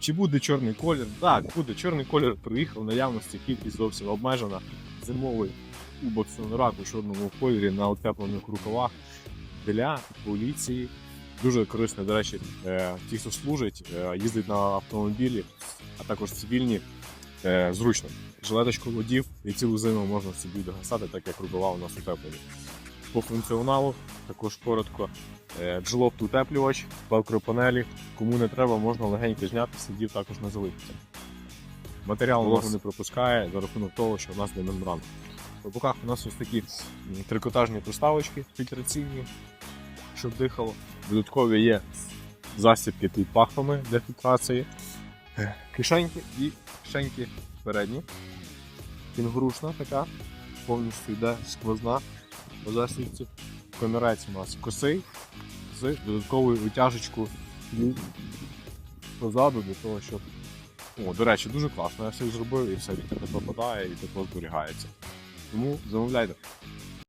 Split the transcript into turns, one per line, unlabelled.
Чи буде чорний колір? Так, буде чорний колір. Приїхав наявності, кількість зовсім обмежена. Зимовий кубок сонорак у чорному кольорі на утеплених рукавах для поліції. Дуже корисно, до речі, е, ті, хто служить, е, їздить на автомобілі, а також цивільні, е, зручно. Жилеточку водів і цілу зиму можна собі догасати, так як рукава у нас утеплені. По функціоналу також коротко. Е, Джелофт утеплювач, велкро панелі. Кому не треба, можна легенько зняти, сидів також не залитися. Матеріал вологу не пропускає за рахунок того, що у нас не мембрана. По боках у нас ось такі трикотажні проставочки фільтраційні, щоб дихало. Додаткові є засібки під пахвами для фільтрації. Е, Кишеньки і кишеньки передні. Кінгурушна така, повністю йде сквозна по засібці. Комірець у нас косий з додатковою витяжечкою позаду для того, щоб. О, до речі, дуже класно. Я все зробив і все від тебе попадає, і тепло зберігається. Тому замовляйте.